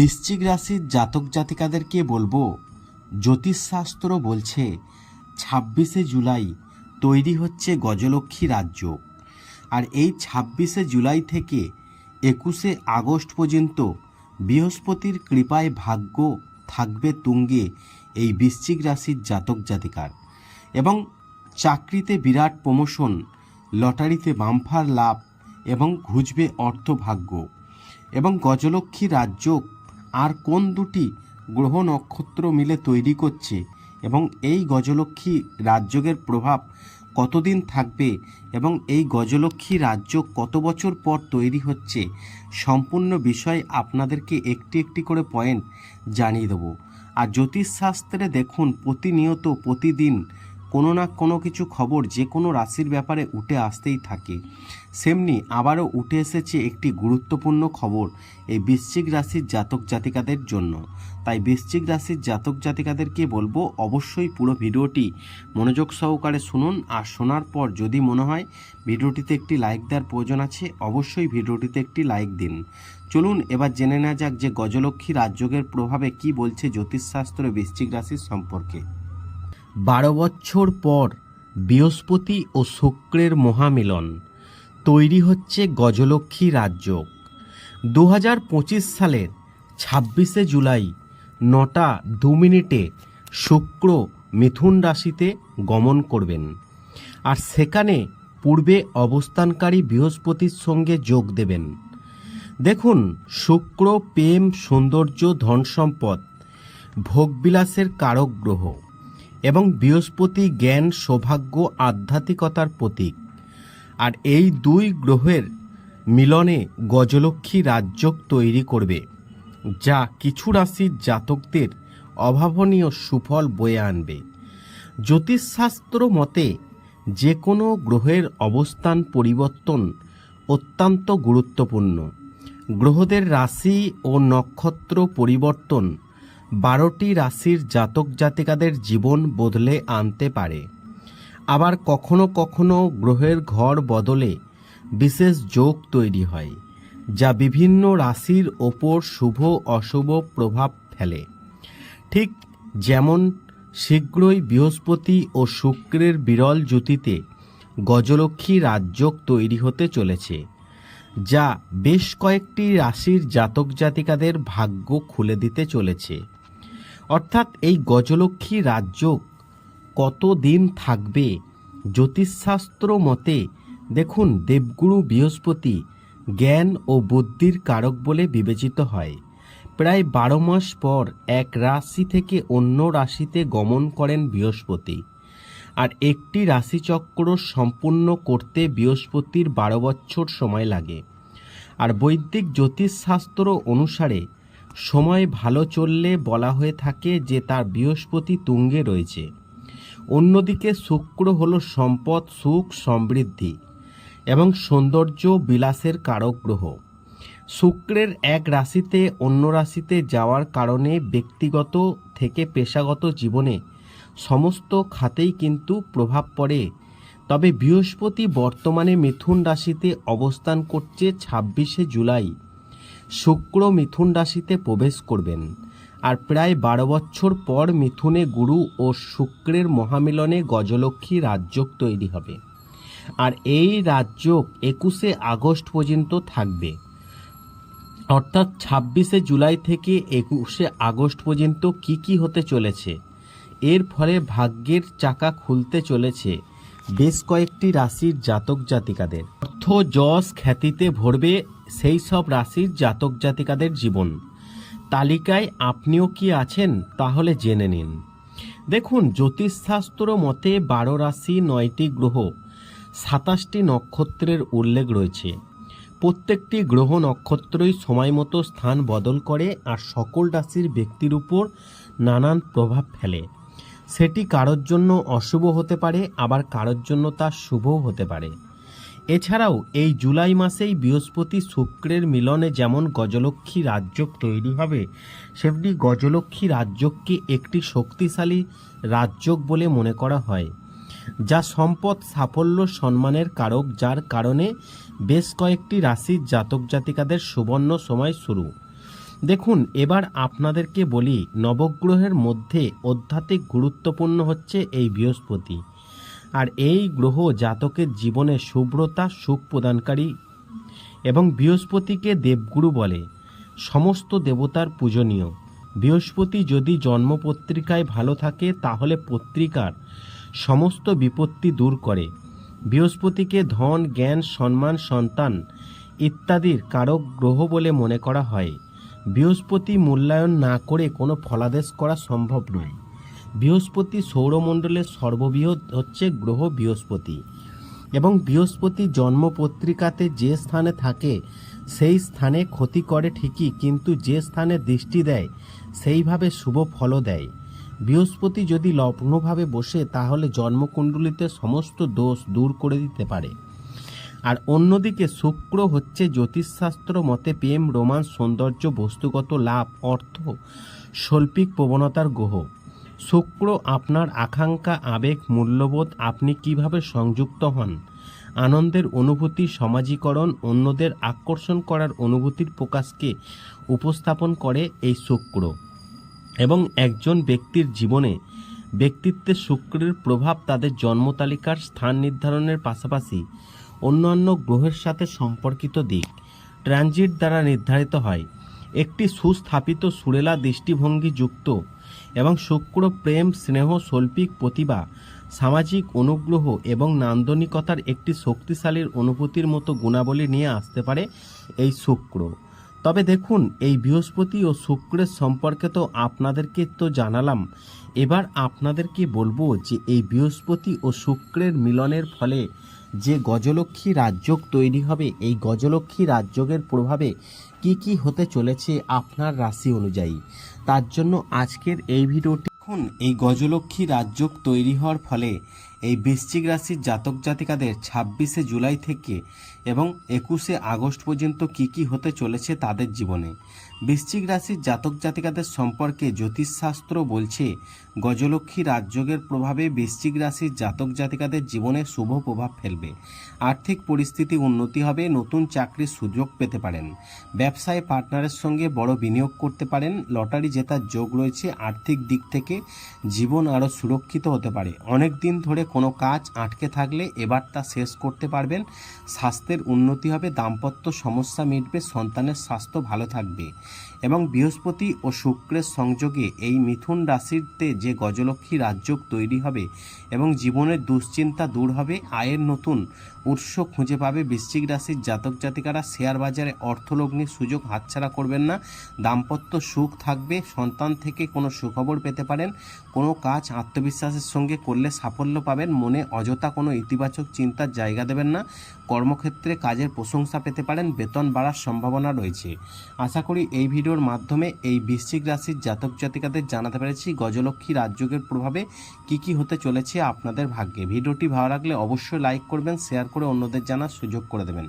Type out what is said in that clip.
বৃশ্চিক রাশির জাতক জাতিকাদেরকে বলব, জ্যোতিষশাস্ত্র বলছে, ছাব্বিশে জুলাই তৈরি হচ্ছে গজলক্ষ্মী রাজ্য। আর এই ছাব্বিশে জুলাই থেকে একুশে আগস্ট পর্যন্ত বৃহস্পতির কৃপায় ভাগ্য থাকবে তুঙ্গে এই বৃশ্চিক রাশির জাতক জাতিকার। এবং চাকরিতে বিরাট প্রমোশন, লটারিতে বাম্পার লাভ এবং ঘুচবে অর্থভাগ্য। এবং গজলক্ষ্মী রাজ্য আর কোন দুটি গ্রহ নক্ষত্র মিলে তৈরি করছে এবং এই গজলক্ষ্মী রাজ্যের প্রভাব কতদিন থাকবে এবং এই গজলক্ষ্মী রাজ্য কত বছর পর তৈরি হচ্ছে সম্পূর্ণ বিষয় আপনাদেরকে একটি একটি করে পয়েন্ট জানিয়ে দেবো। আর জ্যোতিষশাস্ত্রে দেখুন, প্রতিনিয়ত, প্রতিদিন কোনো না কোনো কিছু খবর যে কোনো রাশির ব্যাপারে উঠে আসতেই থাকে। সেমনি আবারও উঠে এসেছে একটি গুরুত্বপূর্ণ খবর এই বৃশ্চিক রাশির জাতক জাতিকাদের জন্য। তাই বৃশ্চিক রাশির জাতক জাতিকাদেরকে বলব অবশ্যই পুরো ভিডিওটি মনোযোগ সহকারে শুনুন আর শোনার পর যদি মনে হয় ভিডিওটিতে একটি লাইক দেওয়ার প্রয়োজন আছে, অবশ্যই ভিডিওটিতে একটি লাইক দিন। চলুন এবার জেনে নেওয়া যাক যে গজলক্ষ্মী রাজযোগের প্রভাবে কি বলছে জ্যোতিষশাস্ত্র বৃশ্চিক রাশির সম্পর্কে। বারো বছর পর বৃহস্পতি ও শুক্রের মহামিলন। তৈরি হচ্ছে গজলক্ষ্মী রাজ্য। দু হাজার পঁচিশ সালের ছাব্বিশে জুলাই নটা দু মিনিটে শুক্র মিথুন রাশিতে গমন করবেন। আর সেখানে পূর্বে অবস্থানকারী বৃহস্পতির সঙ্গে যোগ দেবেন। দেখুন, শুক্র, প্রেম, সৌন্দর্য ধন সম্পদ ভোগবিলাসের কারক গ্রহ। এবং বৃহস্পতি জ্ঞান, সৌভাগ্য, আধ্যাত্মিকতার প্রতীক। আর এই দুই গ্রহের মিলনে গজলক্ষ্মী রাজ্য তৈরি করবে, যা কিছু রাশির জাতকদের অভাবনীয় সুফল বয়ে আনবে। জ্যোতিষশাস্ত্র মতে যে কোনো গ্রহের অবস্থান পরিবর্তন অত্যন্ত গুরুত্বপূর্ণ। গ্রহদের রাশি ও নক্ষত্র পরিবর্তন বারোটি রাশির জাতক জাতিকাদের জীবন বদলে আনতে পারে। আবার কখনো কখনো গ্রহের ঘর বদলে বিশেষ যোগ তৈরি হয়, যা বিভিন্ন রাশির ওপর শুভ অশুভ প্রভাব ফেলে। ঠিক যেমন শীঘ্রই বৃহস্পতি ও শুক্রের বিরল জ্যোতিতে গজলক্ষ্মী রাজযোগ তৈরি হতে চলেছে, যা বেশ কয়েকটি রাশির জাতক জাতিকাদের ভাগ্য খুলে দিতে চলেছে। অর্থাৎ এই গজলক্ষ্মী রাজ্য কত দিন থাকবে? জ্যোতিষশাস্ত্র মতে, দেখুন দেবগুরু বৃহস্পতি জ্ঞান ও বুদ্ধির কারক বলে বিবেচিত হয়। প্রায় বারো মাস পর এক রাশি থেকে অন্য রাশিতে গমন করেন বৃহস্পতি। আর একটি রাশিচক্র সম্পূর্ণ করতে বৃহস্পতির বারো বছর সময় লাগে। আর বৈদিক জ্যোতিষশাস্ত্র অনুসারে সময় ভালো চললে বলা হয়ে থাকে যে তার বৃহস্পতি তুঙ্গে রয়েছে। অন্যদিকে শুক্র হলো সম্পদ, সুখ, সমৃদ্ধি এবং সৌন্দর্য বিলাসের কারক গ্রহ। শুক্রের এক রাশিতে অন্য রাশিতে যাওয়ার কারণে ব্যক্তিগত থেকে পেশাগত জীবনে সমস্ত খাতেই কিন্তু প্রভাব পড়ে। তবে বৃহস্পতি বর্তমানে মিথুন রাশিতে অবস্থান করছে ছাব্বিশে জুলাই। শুক্র মিথুন রাশিতে প্রবেশ করবেন। আর প্রায় বারো বছর পর মিথুনে গুরু ও শুক্রের মহামিলনে গজলক্ষ্মী রাজ্য তৈরি হবে। আর এই রাজ্য একুশে আগস্ট পর্যন্ত থাকবে। অর্থাৎ ছাব্বিশে জুলাই থেকে একুশে আগস্ট পর্যন্ত কি কি হতে চলেছে? এর ফলে ভাগ্যের চাকা খুলতে চলেছে বেশ কয়েকটি রাশির জাতক জাতিকাদের। অর্থ যশ খ্যাতিতে ভরবে সেই সব রাশির জাতক জাতিকাদের জীবন। তালিকায় আপনিও কি আছেন তাহলে জেনে নিন। দেখুন, জ্যোতিষশাস্ত্র মতে বারো রাশি নয়টি গ্রহ, সাতাশটি নক্ষত্রের উল্লেখ রয়েছে। প্রত্যেকটি গ্রহ নক্ষত্রই সময় মতো স্থান বদল করে আর সকল রাশির ব্যক্তির উপর নানান প্রভাব ফেলে। সেটি কারোর জন্য অশুভ হতে পারে, আবার কারোর জন্য তা শুভও হতে পারে। এছাড়াও, এই জুলাই মাসেই বৃহস্পতি শুক্রের মিলনে যেমন গজলক্ষ্মী রাজ্য তৈরি হবে, সেমনি গজলক্ষ্মী রাজ্যকে একটি শক্তিশালী রাজ্য বলে মনে করা হয়, যা সম্পদ, সাফল্য, সম্মানের কারক, যার কারণে বেশ কয়েকটি রাশির জাতক জাতিকাদের সুবর্ণ সময় শুরু। দেখুন, এবার আপনাদেরকে বলি, নবগ্রহের মধ্যে অধ্যাত্মিক গুরুত্বপূর্ণ হচ্ছে এই বৃহস্পতি। আর এই গ্রহ জাতকের জীবনে শুভ্রতা সুখ প্রদানকারী এবং বৃহস্পতিকে দেবগুরু বলে। সমস্ত দেবতার পূজনীয়। বৃহস্পতি যদি জন্মপত্রিকায় ভালো থাকে, তাহলে পত্রিকার সমস্ত বিপত্তি দূর করে। বৃহস্পতিকে ধন, জ্ঞান, সম্মান, সন্তান ইত্যাদির কারক গ্রহ বলে মনে করা হয়। বৃহস্পতি মূল্যায়ন না করে কোনো ফলাদেশ করা সম্ভব নয়। বৃহস্পতি সৌরমণ্ডলের সর্ববৃহৎ হচ্ছে গ্রহ বৃহস্পতি। এবং বৃহস্পতি জন্মপত্রিকাতে যে স্থানে থাকে, সেই স্থানে ক্ষতি করে ঠিকই, কিন্তু যে স্থানে দৃষ্টি দেয়, সেইভাবে শুভ ফলও দেয়। বৃহস্পতি যদি লগ্নভাবে বসে, তাহলে জন্মকুণ্ডলিতে সমস্ত দোষ দূর করে দিতে পারে। আর অন্যদিকে শুক্র হচ্ছে জ্যোতিষশাস্ত্র মতে প্রেম রোমান সৌন্দর্য, বস্তুগত লাভ, অর্থ, শৈল্পিক প্রবণতার গ্রহ। শুক্র আপনার আকাঙ্ক্ষা, আবেগ, মূল্যবোধ, আপনি কীভাবে সংযুক্ত হন? আনন্দের অনুভূতি, সমাজীকরণ, অন্যদের আকর্ষণ করার অনুভূতির প্রকাশকে উপস্থাপন করে এই শুক্র। এবং একজন ব্যক্তির জীবনে ব্যক্তিত্বের শুক্রের প্রভাব তাদের জন্মতালিকার স্থান নির্ধারণের পাশাপাশি অন্যান্য গ্রহের সাথে সম্পর্কিত দিক। ট্রানজিট দ্বারা নির্ধারিত হয়। একটি সুস্থাপিত সুরেলা দৃষ্টিভঙ্গি যুক্ত এবং শুক্র, প্রেম, স্নেহ, শৈল্পিক প্রতিভা, সামাজিক অনুগ্রহ এবং নান্দনিকতার একটি শক্তিশালীর অনুভূতির মতো গুণাবলী নিয়ে আসতে পারে এই শুক্র। তবে দেখুন, এই বৃহস্পতি ও শুক্রের সম্পর্কে তো আপনাদেরকে তো জানালাম। এবার আপনাদেরকে বলব যে এই বৃহস্পতি ও শুক্রের মিলনের ফলে যে গজলক্ষ্মী রাজযোগ তৈরি হবে, এই গজলক্ষ্মী রাজযোগের প্রভাবে কি কি হতে চলেছে আপনার রাশি অনুযায়ী? তার জন্য আজকের এই ভিডিওটি এখন এই গজলক্ষ্মী রাজযোগ তৈরি হওয়ার ফলে এই বৃশ্চিক রাশির জাতক জাতিকাদের ছাব্বিশে জুলাই থেকে এবং একুশে আগস্ট পর্যন্ত কি কি হতে চলেছে তাদের জীবনে। বৃশ্চিক রাশির জাতক জাতিকাদের সম্পর্কে জ্যোতিষশাস্ত্র বলছে, গজলক্ষ্মী রাজযোগের প্রভাবে বৃশ্চিক রাশির জাতক জাতিকাদের জীবনে শুভ প্রভাব ফেলবে। আর্থিক পরিস্থিতি উন্নতি হবে, নতুন চাকরির সুযোগ পেতে পারেন। ব্যবসায় পার্টনারের সঙ্গে বড় বিনিয়োগ করতে পারেন, লটারি জেতার যোগ রয়েছে আর্থিক দিক থেকে, জীবন আরও সুরক্ষিত হতে পারে। অনেক দিন ধরে কোনো কাজ আটকে থাকলে এবার তা শেষ করতে পারবেন। স্বাস্থ্যের উন্নতি হবে, দাম্পত্য সমস্যা মিটবে, সন্তানের স্বাস্থ্য ভালো থাকবে এবং বৃহস্পতি ও শুক্রের সংযোগে এই মিথুন রাশিতে যে গজলক্ষ্মী রাজযোগ তৈরি হবে এবং জীবনের দুশ্চিন্তা দূর হবে, আয়ের নতুন উৎস খুঁজে পাবে বৃশ্চিক রাশির জাতক জাতিকারা শেয়ার বাজারে অর্থলগ্নির সুযোগ হাতছাড়া করবেন না। দাম্পত্য সুখ থাকবে, সন্তান থেকে কোনো সুখবর পেতে পারেন। কোনো কাজ আত্মবিশ্বাসের সঙ্গে করলে সাফল্য পাবেন। মনে অযথা কোনো ইতিবাচক চিন্তার জায়গা দেবেন না। কর্মক্ষেত্রে কাজের প্রশংসা পেতে পারেন। বেতন বাড়ার সম্ভাবনা রয়েছে। আশা করি এই ভিডিওর মাধ্যমে এই বৃশ্চিক রাশির জাতক জাতিকাদের জানাতে পেরেছি। গজলক্ষ্মী রাজযোগের প্রভাবে কি কি হতে চলেছে আপনাদের ভাগ্যে। ভিডিওটি ভালো লাগলে অবশ্যই লাইক করবেন শেয়ার করে অন্যদের জানার সুযোগ করে দেবেন।